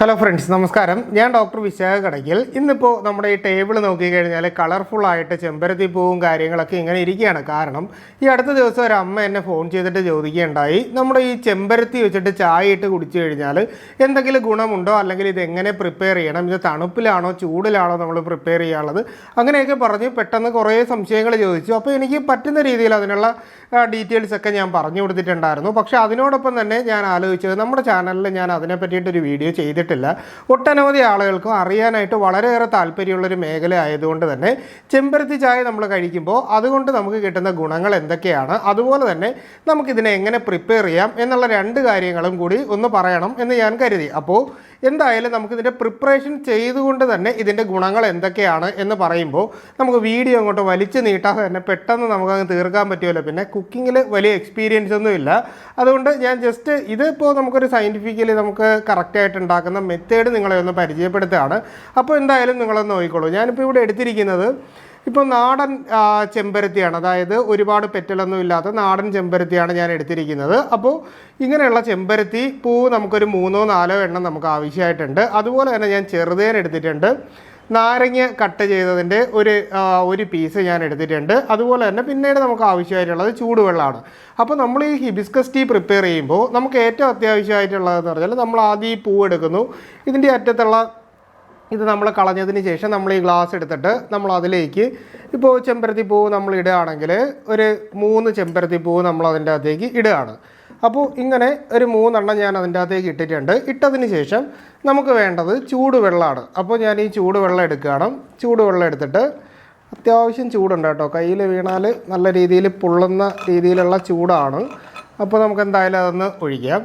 Hello friends നമസ്കാരം. ഞാൻ doctor Vishakha Kadakkal ഇന്നിപ്പോൾ നമ്മുടെ ഈ ടേബിൾ നോക്കിക്കഴിഞ്ഞാൽ കളർഫുൾ ആയിട്ട് ചെമ്പരത്തി പൂവും കാര്യങ്ങളൊക്കെ ഇങ്ങനെ ഇരിക്കുകയാണ്. കാരണം ഈ അടുത്ത ദിവസം ഒരു അമ്മ എന്നെ ഫോൺ ചെയ്തിട്ട് ചോദിക്കുകയുണ്ടായി. നമ്മുടെ ഈ ചെമ്പരത്തി വെച്ചിട്ട് ചായ ഇട്ട് കുടിച്ചു കഴിഞ്ഞാൽ എന്തെങ്കിലും ഗുണമുണ്ടോ? അല്ലെങ്കിൽ ഇത് എങ്ങനെ പ്രിപ്പയർ ചെയ്യണം? ഇത് തണുപ്പിലാണോ? ചൂടിലാണോ നമ്മൾ പ്രിപ്പയർ ചെയ്യാനുള്ളത്? അങ്ങനെയൊക്കെ പറഞ്ഞ് പെട്ടെന്ന് കുറേ സംശയങ്ങൾ ചോദിച്ചു. അപ്പോൾ എനിക്ക് പറ്റുന്ന രീതിയിൽ അതിനുള്ള ഡീറ്റെയിൽസ് ഒക്കെ ഞാൻ പറഞ്ഞു കൊടുത്തിട്ടുണ്ടായിരുന്നു. പക്ഷേ അതിനോടൊപ്പം തന്നെ ഞാൻ ആലോചിച്ചത് നമ്മുടെ ചാനലിൽ ഞാൻ അതിനെ പറ്റിയിട്ടൊരു വീഡിയോ ചെയ്തിട്ടില്ല ഒട്ടനവധി ആളുകൾക്കും അറിയാനായിട്ട് വളരെയേറെ താല്പര്യമുള്ളൊരു മേഖല ആയതുകൊണ്ട് തന്നെ ചെമ്പരത്തി ചായ നമ്മൾ കഴിക്കുമ്പോൾ അതുകൊണ്ട് നമുക്ക് കിട്ടുന്ന ഗുണങ്ങൾ എന്തൊക്കെയാണ്? അതുപോലെ തന്നെ നമുക്കിതിനെ എങ്ങനെ പ്രിപ്പയർ ചെയ്യാം? എന്നുള്ള രണ്ട് കാര്യങ്ങളും കൂടി ഒന്ന് പറയണം എന്ന് ഞാൻ കരുതി. അപ്പോൾ എന്തായാലും നമുക്കിതിന്റെ പ്രിപ്പറേഷൻ ചെയ്തുകൊണ്ട് തന്നെ ഇതിന്റെ ഗുണങ്ങൾ എന്തൊക്കെയാണ് എന്ന് പറയുമ്പോൾ നമുക്ക് വീഡിയോ അങ്ങോട്ട് വലിച്ചു നീട്ടാതെ തന്നെ പെട്ടെന്ന് നമുക്ക് അങ്ങ് തീർക്കാൻ പറ്റുമല്ലോ. പിന്നെ കുക്കിങ്ങിൽ വലിയ എക്സ്പീരിയൻസ് ഒന്നും ഇല്ല. അതുകൊണ്ട് ഞാൻ ജസ്റ്റ് ഇതിപ്പോൾ നമുക്കൊരു സയന്റിഫിക്കലി നമുക്ക് കറക്റ്റായിട്ട് ഉണ്ടാക്കുന്ന മെത്തേഡ് നിങ്ങളെ ഒന്ന് പരിചയപ്പെടുത്തുകയാണ്. അപ്പോൾ എന്തായാലും നിങ്ങളൊന്ന് നോക്കിക്കോളൂ. ഞാനിപ്പോൾ ഇവിടെ എടുത്തിരിക്കുന്നത് ഇപ്പോൾ നാടൻ ചെമ്പരത്തിയാണ്. അതായത് ഒരുപാട് പെറ്റലൊന്നും ഇല്ലാത്ത നാടൻ ചെമ്പരത്തിയാണ് ഞാൻ എടുത്തിരിക്കുന്നത്. അപ്പോൾ ഇങ്ങനെയുള്ള ചെമ്പരത്തി പൂ നമുക്കൊരു മൂന്നോ നാലോ എണ്ണം നമുക്ക് ആവശ്യമായിട്ടുണ്ട്. അതുപോലെ തന്നെ ഞാൻ ചെറുതേൻ എടുത്തിട്ടുണ്ട്. നാരങ്ങ കട്ട് ചെയ്തതിന്റെ ഒരു ഒരു പീസ് ഞാൻ എടുത്തിട്ടുണ്ട്. അതുപോലെ തന്നെ പിന്നീട് നമുക്ക് ആവശ്യമായിട്ടുള്ളത് ചൂടുവെള്ളമാണ്. അപ്പോൾ നമ്മൾ ഈ ഹിബിസ്കസ് ടീ പ്രിപ്പയർ ചെയ്യുമ്പോൾ നമുക്ക് ഏറ്റവും അത്യാവശ്യമായിട്ടുള്ളതെന്ന് പറഞ്ഞാൽ നമ്മൾ ആദ്യം ഈ പൂ എടുക്കുന്നു. ഇതിന്റെ അറ്റത്തുള്ള ഇത് നമ്മൾ കളഞ്ഞതിന് ശേഷം നമ്മൾ ഈ ഗ്ലാസ് എടുത്തിട്ട് നമ്മൾ അതിലേക്ക് ഇപ്പോൾ ചെമ്പരത്തി പൂവ് നമ്മൾ ഇടുകയാണെങ്കിൽ ഒരു മൂന്ന് ചെമ്പരത്തി പൂവ് നമ്മൾ അതിന്റെ അകത്തേക്ക് ഇടുകയാണ്. അപ്പോൾ ഇങ്ങനെ ഒരു മൂന്നെണ്ണം ഞാൻ അതിന്റെ അകത്തേക്ക് ഇട്ടിട്ടുണ്ട്. ഇട്ടതിന് ശേഷം നമുക്ക് വേണ്ടത് ചൂടുവെള്ളമാണ്. അപ്പോൾ ഞാൻ ഈ ചൂടുവെള്ളം എടുക്കുകയാണ്. ചൂടുവെള്ളം എടുത്തിട്ട് അത്യാവശ്യം ചൂടുണ്ട് കേട്ടോ. കയ്യിൽ വീണാൽ നല്ല രീതിയിൽ പൊള്ളുന്ന രീതിയിലുള്ള ചൂടാണ്. അപ്പോൾ നമുക്ക് എന്തായാലും അതൊന്ന് ഒഴിക്കാം.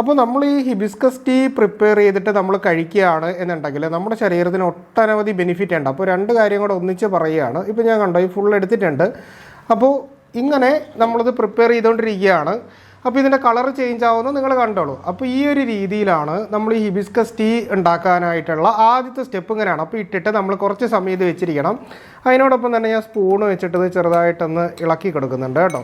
അപ്പോൾ നമ്മൾ ഈ ഹിബിസ്കസ് ടീ പ്രിപ്പയർ ചെയ്തിട്ട് നമ്മൾ കഴിക്കുകയാണ് എന്നുണ്ടെങ്കിൽ നമ്മുടെ ശരീരത്തിന് ഒട്ടനവധി ബെനിഫിറ്റ് ഉണ്ട്. അപ്പോൾ രണ്ട് കാര്യം കൂടെ ഒന്നിച്ച് പറയുകയാണ്. ഇപ്പോൾ ഞാൻ കണ്ടോ ഈ ഫുൾ എടുത്തിട്ടുണ്ട്. അപ്പോൾ ഇങ്ങനെ നമ്മളിത് പ്രിപ്പയർ ചെയ്തുകൊണ്ടിരിക്കുകയാണ്. അപ്പോൾ ഇതിന്റെ കളർ ചേഞ്ച് ആവുന്നത് നിങ്ങൾ കണ്ടോളൂ. അപ്പോൾ ഈ ഒരു രീതിയിലാണ് നമ്മൾ ഈ ഹിബിസ്കസ് ടീ ഉണ്ടാക്കാനായിട്ടുള്ള ആദ്യത്തെ സ്റ്റെപ്പ് ഇങ്ങനെയാണ്. അപ്പോൾ ഇട്ടിട്ട് നമ്മൾ കുറച്ച് സമയം വെച്ചിരിക്കണം. അതിനോടൊപ്പം തന്നെ ഞാൻ സ്പൂണ് വെച്ചിട്ട് ചെറുതായിട്ടൊന്ന് ഇളക്കി കൊടുക്കുന്നുണ്ട് കേട്ടോ.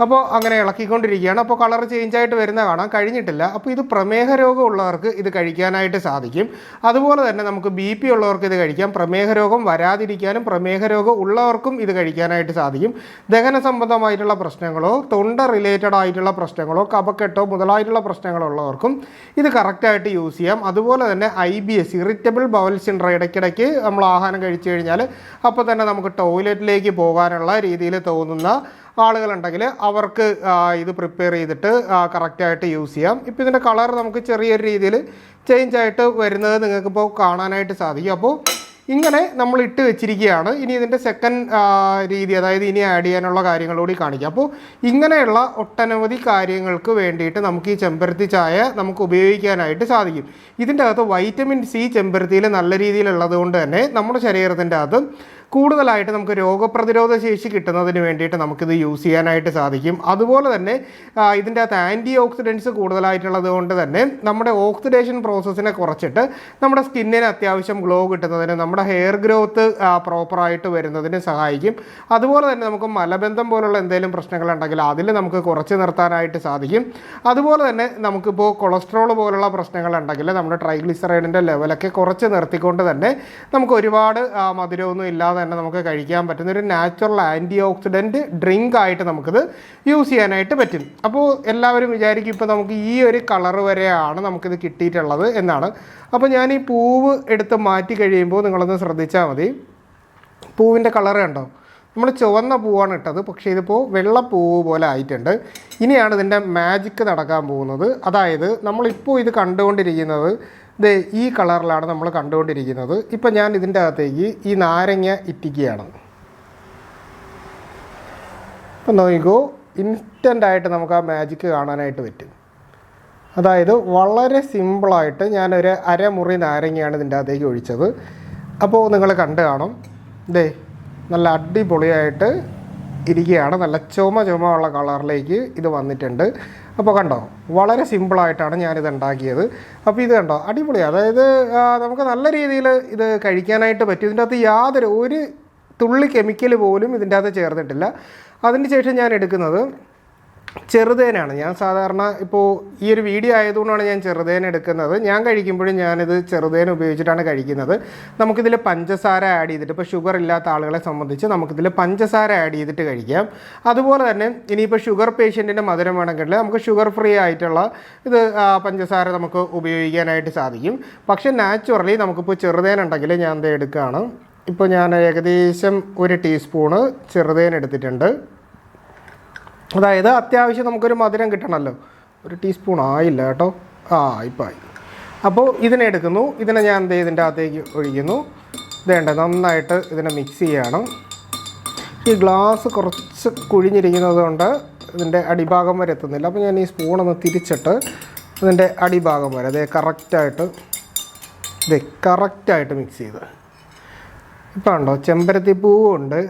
അപ്പോൾ അങ്ങനെ ഇളക്കിക്കൊണ്ടിരിക്കുകയാണ്. അപ്പോൾ കളർ ചേഞ്ച് ആയിട്ട് വരുന്ന കാണാൻ കഴിഞ്ഞിട്ടില്ല. അപ്പോൾ ഇത് പ്രമേഹ രോഗം ഉള്ളവർക്ക് ഇത് കഴിക്കാനായിട്ട് സാധിക്കും. അതുപോലെ തന്നെ നമുക്ക് ബി പി ഉള്ളവർക്ക് ഇത് കഴിക്കാം. പ്രമേഹ രോഗം വരാതിരിക്കാനും പ്രമേഹ രോഗം ഉള്ളവർക്കും ഇത് കഴിക്കാനായിട്ട് സാധിക്കും. ദഹന സംബന്ധമായിട്ടുള്ള പ്രശ്നങ്ങളോ തൊണ്ട റിലേറ്റഡ് ആയിട്ടുള്ള പ്രശ്നങ്ങളോ കപക്കെട്ടോ മുതലായിട്ടുള്ള പ്രശ്നങ്ങളോ ഉള്ളവർക്കും ഇത് കറക്റ്റായിട്ട് യൂസ് ചെയ്യാം. അതുപോലെ തന്നെ I B S irritable bowel syndrome ഇടയ്ക്കിടയ്ക്ക് നമ്മൾ ആഹാരം കഴിച്ചു കഴിഞ്ഞാൽ അപ്പോൾ തന്നെ നമുക്ക് ടോയ്ലറ്റിലേക്ക് പോകാനുള്ള രീതിയിൽ തോന്നുന്ന ആളുകളുണ്ടെങ്കിൽ അവർക്ക് ഇത് പ്രിപ്പയർ ചെയ്തിട്ട് കറക്റ്റായിട്ട് യൂസ് ചെയ്യാം. ഇപ്പോൾ ഇതിന്റെ കളർ നമുക്ക് ചെറിയൊരു രീതിയിൽ ചേഞ്ച് ആയിട്ട് വരുന്നത് നിങ്ങൾക്കിപ്പോൾ കാണാനായിട്ട് സാധിക്കും. അപ്പോൾ ഇങ്ങനെ നമ്മൾ ഇട്ട് വെച്ചിരിക്കുകയാണ്. ഇനി ഇതിന്റെ സെക്കൻഡ് രീതി അതായത് ഇനി ആഡ് ചെയ്യാനുള്ള കാര്യങ്ങൾ കൂടി കാണിക്കാം. അപ്പോൾ ഇങ്ങനെയുള്ള ഒട്ടനവധി കാര്യങ്ങൾക്ക് വേണ്ടിയിട്ട് നമുക്ക് ഈ ചെമ്പരത്തി ചായ നമുക്ക് ഉപയോഗിക്കാനായിട്ട് സാധിക്കും. ഇതിന്റെ അകത്ത് വൈറ്റമിൻ സി ചെമ്പരത്തിയിൽ നല്ല രീതിയിലുള്ളത് കൊണ്ട് തന്നെ നമ്മുടെ ശരീരത്തിന്റെ അകത്ത് കൂടുതലായിട്ട് നമുക്ക് രോഗപ്രതിരോധ ശേഷി കിട്ടുന്നതിന് വേണ്ടിയിട്ട് നമുക്കിത് യൂസ് ചെയ്യാനായിട്ട് സാധിക്കും. അതുപോലെ തന്നെ ഇതിന്റെ അകത്ത് ആന്റി ഓക്സിഡൻസ് കൂടുതലായിട്ടുള്ളത് കൊണ്ട് തന്നെ നമ്മുടെ ഓക്സിഡേഷൻ പ്രോസസ്സിനെ കുറച്ചിട്ട് നമ്മുടെ സ്കിന്നിന് അത്യാവശ്യം ഗ്ലോ കിട്ടുന്നതിന് നമ്മുടെ ഹെയർ ഗ്രോത്ത് പ്രോപ്പറായിട്ട് വരുന്നതിന് സഹായിക്കും. അതുപോലെ തന്നെ നമുക്ക് മലബന്ധം പോലുള്ള എന്തെങ്കിലും പ്രശ്നങ്ങളുണ്ടെങ്കിൽ അതിൽ നമുക്ക് കുറച്ച് നിർത്താനായിട്ട് സാധിക്കും. അതുപോലെ തന്നെ നമുക്കിപ്പോൾ കൊളസ്ട്രോൾ പോലുള്ള പ്രശ്നങ്ങളുണ്ടെങ്കിൽ നമ്മുടെ ട്രൈഗ്ലിസറൈഡിന്റെ ലെവലൊക്കെ കുറച്ച് നിർത്തിക്കൊണ്ട് തന്നെ നമുക്ക് ഒരുപാട് മധുരമൊന്നും ഇല്ലാതെ തന്നെ നമുക്ക് കഴിക്കാൻ പറ്റുന്ന ഒരു നാച്ചുറൽ ആന്റി ഓക്സിഡന്റ് ഡ്രിങ്ക് ആയിട്ട് നമുക്കിത് യൂസ് ചെയ്യാനായിട്ട് പറ്റും. അപ്പോൾ എല്ലാവരും വിചാരിക്കും ഇപ്പോൾ നമുക്ക് ഈ ഒരു കളർ വരെയാണ് നമുക്കിത് കിട്ടിയിട്ടുള്ളത് എന്നാണ്. അപ്പോൾ ഞാൻ ഈ പൂവ് എടുത്ത് മാറ്റി കഴിയുമ്പോൾ നിങ്ങളൊന്ന് ശ്രദ്ധിച്ചാൽ മതി. പൂവിന്റെ കളർ കണ്ടോ? നമ്മൾ ചുവന്ന പൂവാണ് ഇട്ടത്. പക്ഷേ ഇതിപ്പോൾ വെള്ള പോലെ ആയിട്ടുണ്ട്. ഇനിയാണ് ഇതിന്റെ മാജിക്ക് നടക്കാൻ പോകുന്നത്. അതായത് നമ്മളിപ്പോൾ ഇത് കണ്ടുകൊണ്ടിരിക്കുന്നത് ഇത് ഈ കളറിലാണ് നമ്മൾ കണ്ടുകൊണ്ടിരിക്കുന്നത്. ഇപ്പം ഞാൻ ഇതിന്റെ അകത്തേക്ക് ഈ നാരങ്ങ ഇറ്റിക്കുകയാണ് ഇപ്പം നോക്കിക്കോ ഇൻസ്റ്റന്റ് ആയിട്ട് നമുക്ക് ആ മാജിക്ക് കാണാനായിട്ട് പറ്റും. അതായത് വളരെ സിമ്പിളായിട്ട് ഞാനൊരു അരമുറി നാരങ്ങയാണ് ഇതിന്റെ അകത്തേക്ക് ഒഴിച്ചത്. അപ്പോൾ നിങ്ങൾ കണ്ടു കാണും. ദേ നല്ല അടിപൊളിയായിട്ട് ഇരിക്കുകയാണ്. നല്ല ചുമ ചുമ ഉള്ള കളറിലേക്ക് ഇത് വന്നിട്ടുണ്ട്. അപ്പോൾ കണ്ടോ വളരെ സിമ്പിളായിട്ടാണ് ഞാനിത് ഉണ്ടാക്കിയത്. അപ്പോൾ ഇത് കണ്ടോ അടിപൊളി അതായത് നമുക്ക് നല്ല രീതിയിൽ ഇത് കഴിക്കാനായിട്ട് പറ്റും. ഇതിന്റെ അകത്ത് യാതൊരു ഒരു തുള്ളി കെമിക്കൽ പോലും ഇതിന്റെ അകത്ത് ചേർന്നിട്ടില്ല. അതിന് ശേഷം ഞാൻ എടുക്കുന്നത് ചെറുതേനാണ്. ഞാൻ സാധാരണ ഇപ്പോൾ ഈ ഒരു വീഡിയോ ആയതുകൊണ്ടാണ് ഞാൻ ചെറുതേൻ എടുക്കുന്നത്. ഞാൻ കഴിക്കുമ്പോഴും ഞാനിത് ചെറുതേൻ ഉപയോഗിച്ചിട്ടാണ് കഴിക്കുന്നത്. നമുക്കിതിൽ പഞ്ചസാര ആഡ് ചെയ്തിട്ട് ഇപ്പോൾ ഷുഗർ ഇല്ലാത്ത ആളുകളെ സംബന്ധിച്ച് നമുക്കിതിൽ പഞ്ചസാര ആഡ് ചെയ്തിട്ട് കഴിക്കാം. അതുപോലെ തന്നെ ഇനിയിപ്പോൾ ഷുഗർ പേഷ്യന്റിന്റെ മധുരം വേണമെങ്കിൽ നമുക്ക് ഷുഗർ ഫ്രീ ആയിട്ടുള്ള ഇത് പഞ്ചസാര നമുക്ക് ഉപയോഗിക്കാനായിട്ട് സാധിക്കും. പക്ഷേ നാച്ചുറലി നമുക്കിപ്പോൾ ചെറുതേൻ ഉണ്ടെങ്കിൽ ഞാൻ ഇത് എടുക്കുകയാണ്. ഇപ്പോൾ ഞാൻ ഏകദേശം ഒരു ടീസ്പൂണ് ചെറുതേൻ എടുത്തിട്ടുണ്ട്. അതായത് അത്യാവശ്യം നമുക്കൊരു മധുരം കിട്ടണമല്ലോ. ഒരു ടീസ്പൂൺ ആയില്ല കേട്ടോ. ആ ഇപ്പം ആയി അപ്പോൾ ഇതിനെ എടുക്കുന്നു. ഇതിനെ ഞാൻ എന്ത് ഇതിന്റെ അകത്തേക്ക് ഒഴിക്കുന്നു. ഇതേണ്ട നന്നായിട്ട് ഇതിനെ മിക്സ് ചെയ്യണം. ഈ ഗ്ലാസ് കുറച്ച് കുഴിഞ്ഞിരിക്കുന്നത് കൊണ്ട് ഇതിന്റെ അടിഭാഗം വരെ എത്തുന്നില്ല. അപ്പോൾ ഞാൻ ഈ സ്പൂണൊന്ന് തിരിച്ചിട്ട് ഇതിന്റെ അടിഭാഗം വരെ അതേ കറക്റ്റായിട്ട് ഇതേ കറക്റ്റായിട്ട് മിക്സ് ചെയ്ത്. ഇപ്പം ഉണ്ടോ ചെമ്പരത്തി പൂവുണ്ട്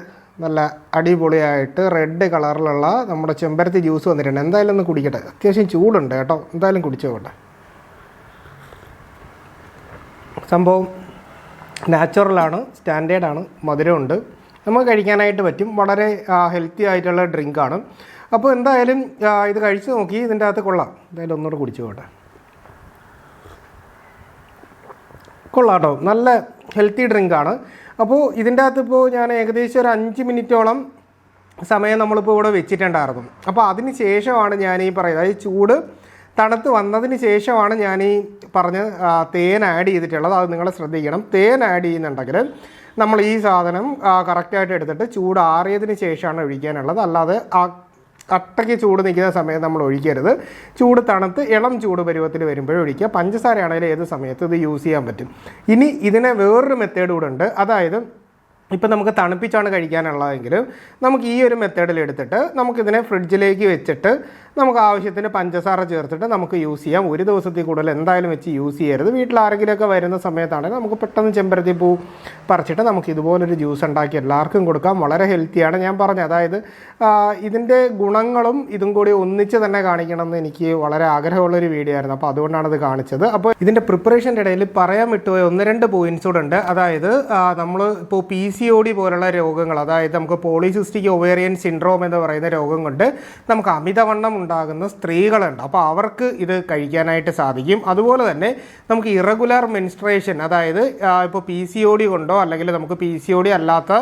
നല്ല അടിപൊളിയായിട്ട് റെഡ് കളറിലുള്ള നമ്മുടെ ചെമ്പരത്തി ജ്യൂസ് വന്നിട്ടുണ്ട്. എന്തായാലും ഒന്ന് കുടിക്കട്ടെ. അത്യാവശ്യം ചൂടുണ്ട് കേട്ടോ. എന്തായാലും കുടിച്ചു പോകട്ടെ സംഭവം നാച്ചുറലാണ് സ്റ്റാൻഡേർഡാണ് മധുരമുണ്ട്. നമുക്ക് കഴിക്കാനായിട്ട് പറ്റും. വളരെ ഹെൽത്തി ആയിട്ടുള്ള ഡ്രിങ്കാണ് അപ്പോൾ എന്തായാലും ഇത് കഴിച്ച് നോക്കി ഇതിന്റെ അകത്ത് കൊള്ളാം. എന്തായാലും ഒന്നുകൂടെ കുടിച്ചു പോകട്ടെ കൊള്ളാം കേട്ടോ. നല്ല ഹെൽത്തി ഡ്രിങ്കാണ് അപ്പോൾ ഇതിന്റെ അകത്ത് ഇപ്പോൾ ഞാൻ ഏകദേശം ഒരു അഞ്ച് മിനിറ്റോളം സമയം നമ്മളിപ്പോൾ ഇവിടെ വെച്ചിട്ടുണ്ടായിരുന്നു. അപ്പോൾ അതിന് ശേഷമാണ് ഞാൻ ഈ പറയുന്നത്. അതായത് ചൂട് തണുത്ത് വന്നതിന് ശേഷമാണ് ഞാൻ ഈ പറഞ്ഞ് തേൻ ആഡ് ചെയ്തിട്ടുള്ളത്. അത് നിങ്ങൾ ശ്രദ്ധിക്കണം. തേൻ ആഡ് ചെയ്യുന്നുണ്ടെങ്കിൽ നമ്മൾ ഈ സാധനം കറക്റ്റായിട്ട് എടുത്തിട്ട് ചൂട് ആറിയതിന് ശേഷമാണ് ഒഴിക്കാനുള്ളത്. അല്ലാതെ ആ കട്ടയ്ക്ക് ചൂട് നിൽക്കുന്ന സമയത്ത് നമ്മൾ ഒഴിക്കരുത്. ചൂട് തണുത്ത് ഇളം ചൂട് പരുവത്തിൽ വരുമ്പോഴേ ഒഴിക്കുക. പഞ്ചസാരയാണെങ്കിലും ഏത് സമയത്ത് ഇത് യൂസ് ചെയ്യാൻ പറ്റും. ഇനി ഇതിനെ വേറൊരു മെത്തേഡ് കൂടെ ഉണ്ട്. അതായത് ഇപ്പം നമുക്ക് തണുപ്പിച്ചാണ് കഴിക്കാനുള്ളതെങ്കിൽ നമുക്ക് ഈ ഒരു മെത്തേഡിൽ എടുത്തിട്ട് നമുക്കിതിനെ ഫ്രിഡ്ജിലേക്ക് വെച്ചിട്ട് നമുക്ക് ആവശ്യത്തിന് പഞ്ചസാര ചേർത്തിട്ട് നമുക്ക് യൂസ് ചെയ്യാം. ഒരു ദിവസത്തിൽ കൂടുതൽ എന്തായാലും വെച്ച് യൂസ് ചെയ്യരുത്. വീട്ടിൽ ആരെങ്കിലുമൊക്കെ വരുന്ന സമയത്താണെങ്കിൽ നമുക്ക് പെട്ടെന്ന് ചെമ്പരത്തി പൂ പറിച്ചിട്ട് നമുക്ക് ഇതുപോലൊരു ജ്യൂസ് ഉണ്ടാക്കി എല്ലാവർക്കും കൊടുക്കാം. വളരെ ഹെൽത്തിയാണ് ഞാൻ പറഞ്ഞത് അതായത് ഇതിന്റെ ഗുണങ്ങളും ഇതും കൂടി ഒന്നിച്ച് തന്നെ കാണിക്കണം എന്ന് എനിക്ക് വളരെ ആഗ്രഹമുള്ളൊരു വീഡിയോ ആയിരുന്നു. അപ്പോൾ അതുകൊണ്ടാണ് ഇത് കാണിച്ചത്. അപ്പോൾ ഇതിന്റെ പ്രിപ്പറേഷന്റെ ഇടയിൽ പറയാൻ വിട്ടുപോയ ഒന്ന് രണ്ട് പോയിന്റ്സ് കൂടെ ഉണ്ട്. അതായത് നമ്മൾ ഇപ്പോൾ പി സി ഒ ഡി പോലുള്ള രോഗങ്ങൾ അതായത് നമുക്ക് പോളിസിസ്റ്റിക് ഒവേറിയൻ സിൻഡ്രോം എന്ന് പറയുന്ന രോഗം കൊണ്ട് നമുക്ക് അമിതവണ്ണം ഉണ്ടാകുന്ന സ്ത്രീകളുണ്ട്. അപ്പോൾ അവർക്ക് ഇത് കഴിക്കാനായിട്ട് സാധിക്കും. അതുപോലെ തന്നെ നമുക്ക് ഇറഗുലർ മെൻസ്ട്രേഷൻ അതായത് ഇപ്പോൾ പി സി ഒ ഡി കൊണ്ടോ അല്ലെങ്കിൽ നമുക്ക് പി സി ഒ ഡി അല്ലാത്ത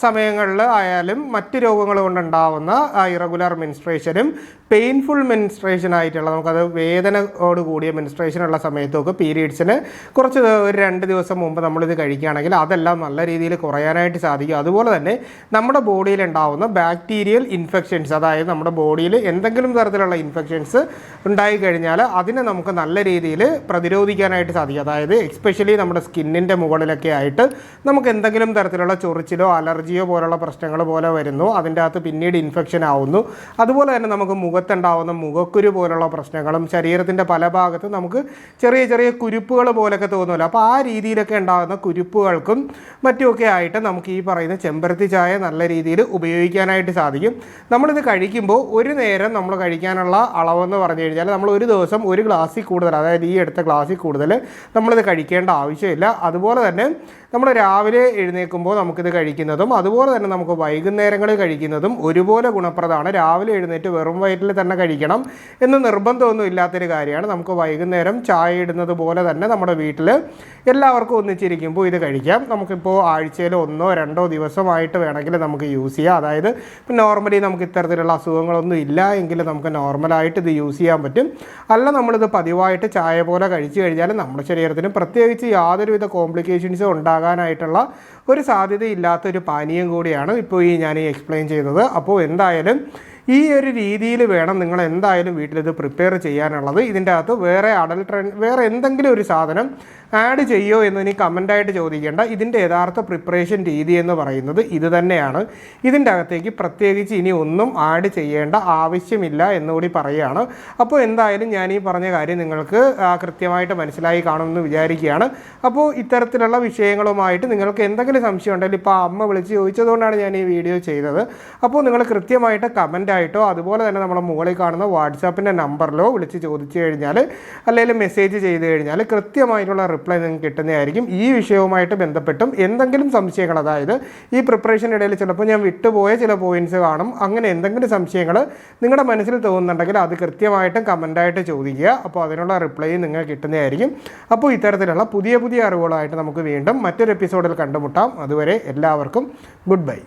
സമയങ്ങളിൽ ആയാലും മറ്റ് രോഗങ്ങൾ കൊണ്ടുണ്ടാവുന്ന ഇറഗുലർ മെൻസ്ട്രേഷനും പെയിൻഫുൾ മെൻസ്ട്രേഷൻ ആയിട്ടുള്ള നമുക്കത് വേദനയോട് കൂടിയ മെൻസ്ട്രേഷൻ ഉള്ള സമയത്തൊക്കെ പീരീഡ്സിന് കുറച്ച് ഒരു രണ്ട് ദിവസം മുമ്പ് നമ്മളിത് കഴിക്കുകയാണെങ്കിൽ അതെല്ലാം നല്ല രീതിയിൽ കുറയാനായിട്ട് സാധിക്കും. അതുപോലെ തന്നെ നമ്മുടെ ബോഡിയിൽ ഉണ്ടാവുന്ന ബാക്ടീരിയൽ ഇൻഫെക്ഷൻസ് അതായത് നമ്മുടെ ബോഡിയിൽ എന്തെങ്കിലും തരത്തിലുള്ള ഇൻഫെക്ഷൻസ് ഉണ്ടായി കഴിഞ്ഞാൽ അതിനെ നമുക്ക് നല്ല രീതിയിൽ പ്രതിരോധിക്കാനായിട്ട് സാധിക്കും. അതായത് എക്സ്പെഷ്യലി നമ്മുടെ സ്കിന്നിന്റെ മുകളിലൊക്കെ ആയിട്ട് നമുക്ക് എന്തെങ്കിലും തരത്തിലുള്ള ചൊറിച്ചിലോ അലർജിയോ പോലുള്ള പ്രശ്നങ്ങൾ പോലെ വരുന്നു. അതിന്റെ അകത്ത് പിന്നീട് ഇൻഫെക്ഷൻ ആവുന്നു. അതുപോലെ തന്നെ നമുക്ക് മുഖത്തുണ്ടാവുന്ന മുഖക്കുരു പോലുള്ള പ്രശ്നങ്ങളും ശരീരത്തിന്റെ പല ഭാഗത്തും നമുക്ക് ചെറിയ ചെറിയ കുരുപ്പുകൾ പോലൊക്കെ തോന്നുമല്ലോ. അപ്പോൾ ആ രീതിയിലൊക്കെ ഉണ്ടാകുന്ന കുരുപ്പുകൾക്കും മറ്റുമൊക്കെ ആയിട്ട് നമുക്ക് ഈ പറയുന്ന ചെമ്പരത്തി ചായ നല്ല രീതിയിൽ ഉപയോഗിക്കാനായിട്ട് സാധിക്കും. നമ്മളിത് കഴിക്കുമ്പോൾ ഒരു നേരം നമ്മൾ കഴിക്കാനുള്ള അളവെന്ന് പറഞ്ഞു കഴിഞ്ഞാൽ നമ്മൾ ഒരു ദിവസം ഒരു ഗ്ലാസ്സിൽ കൂടുതൽ അതായത് ഈ എടുത്ത ഗ്ലാസ്സിൽ കൂടുതൽ നമ്മളിത് കഴിക്കേണ്ട ആവശ്യമില്ല. അതുപോലെ തന്നെ നമ്മൾ രാവിലെ എഴുന്നേൽക്കുമ്പോൾ നമുക്കിത് കഴിക്കുന്നതും അതുപോലെ തന്നെ നമുക്ക് വൈകുന്നേരങ്ങളിൽ കഴിക്കുന്നതും ഒരുപോലെ ഗുണപ്രദമാണ്. രാവിലെ എഴുന്നേറ്റ് വെറും വയറ്റിൽ തന്നെ കഴിക്കണം എന്ന് നിർബന്ധമൊന്നും ഇല്ലാത്തൊരു കാര്യമാണ്. നമുക്ക് വൈകുന്നേരം ചായ ഇടുന്നത് പോലെ തന്നെ നമ്മുടെ വീട്ടിൽ എല്ലാവർക്കും ഒന്നിച്ചിരിക്കുമ്പോൾ ഇത് കഴിക്കാം. നമുക്കിപ്പോൾ ആഴ്ചയിൽ ഒന്നോ രണ്ടോ ദിവസമായിട്ട് വേണമെങ്കിൽ നമുക്ക് യൂസ് ചെയ്യാം. അതായത് നോർമലി നമുക്ക് ഇത്തരത്തിലുള്ള അസുഖങ്ങളൊന്നും ഇല്ല എങ്കിൽ നമുക്ക് നോർമലായിട്ട് ഇത് യൂസ് ചെയ്യാൻ പറ്റും. അല്ല നമ്മളിത് പതിവായിട്ട് ചായ പോലെ കഴിച്ചു കഴിഞ്ഞാൽ നമ്മുടെ ശരീരത്തിന് പ്രത്യേകിച്ച് യാതൊരുവിധ കോംപ്ലിക്കേഷൻസും ഉണ്ടാകാനായിട്ടുള്ള ഒരു സാധ്യതയില്ലാത്തൊരു പാനീയം കൂടിയാണ് ഇപ്പോൾ ഈ ഞാൻ എക്സ്പ്ലെയിൻ ചെയ്തത്. അപ്പോൾ എന്തായാലും ഈ ഒരു രീതിയിൽ വേണം നിങ്ങൾ എന്തായാലും വീട്ടിലിത് പ്രിപ്പയർ ചെയ്യാനുള്ളത്. ഇതിന്റെ അകത്ത് വേറെ അഡൽട്ട് വേറെ എന്തെങ്കിലും ഒരു സാധനം ആഡ് ചെയ്യോ എന്ന് ഇനി കമന്റായിട്ട് ചോദിക്കേണ്ട. ഇതിന്റെ യഥാർത്ഥ പ്രിപ്പറേഷൻ രീതി എന്ന് പറയുന്നത് ഇത് തന്നെയാണ്. ഇതിന്റെ അകത്തേക്ക് പ്രത്യേകിച്ച് ഇനി ഒന്നും ആഡ് ചെയ്യേണ്ട ആവശ്യമില്ല എന്നുകൂടി പറയുകയാണ്. അപ്പോൾ എന്തായാലും ഞാൻ ഈ പറഞ്ഞ കാര്യം നിങ്ങൾക്ക് കൃത്യമായിട്ട് മനസ്സിലായി കാണുമെന്ന് വിചാരിക്കുകയാണ്. അപ്പോൾ ഇത്തരത്തിലുള്ള വിഷയങ്ങളുമായിട്ട് നിങ്ങൾക്ക് എന്തെങ്കിലും സംശയം ഉണ്ടെങ്കിൽ ഇപ്പോൾ അമ്മ വിളിച്ച് ചോദിച്ചതുകൊണ്ടാണ് ഞാൻ ഈ വീഡിയോ ചെയ്തത്. അപ്പോൾ നിങ്ങൾ കൃത്യമായിട്ട് കമന്റ് ആയിട്ടോ അതുപോലെ തന്നെ നമ്മുടെ മുകളിൽ കാണുന്ന വാട്സാപ്പിന്റെ നമ്പറിലോ വിളിച്ച് ചോദിച്ചു കഴിഞ്ഞാൽ അല്ലെങ്കിൽ മെസ്സേജ് ചെയ്ത് കഴിഞ്ഞാൽ കൃത്യമായിട്ടുള്ള റിപ്ലൈ നിങ്ങൾക്ക് കിട്ടുന്നതായിരിക്കും. ഈ വിഷയവുമായിട്ട് ബന്ധപ്പെട്ടും എന്തെങ്കിലും സംശയങ്ങൾ അതായത് ഈ പ്രിപ്പറേഷൻ പ്രിപ്പറേഷനിടയിൽ ചിലപ്പോൾ ഞാൻ വിട്ടുപോയ ചില പോയിന്റ്സ് കാണും. അങ്ങനെ എന്തെങ്കിലും സംശയങ്ങൾ നിങ്ങളുടെ മനസ്സിൽ തോന്നുന്നുണ്ടെങ്കിൽ അത് കൃത്യമായിട്ടും കമന്റായിട്ട് ചോദിക്കുക. അപ്പോൾ അതിനുള്ള റിപ്ലൈ നിങ്ങൾക്ക് കിട്ടുന്നതായിരിക്കും. അപ്പോൾ ഇത്തരത്തിലുള്ള പുതിയ പുതിയ അറിവുകളായിട്ട് നമുക്ക് വീണ്ടും മറ്റൊരു എപ്പിസോഡിൽ കണ്ടുമുട്ടാം. അതുവരെ എല്ലാവർക്കും ഗുഡ് ബൈ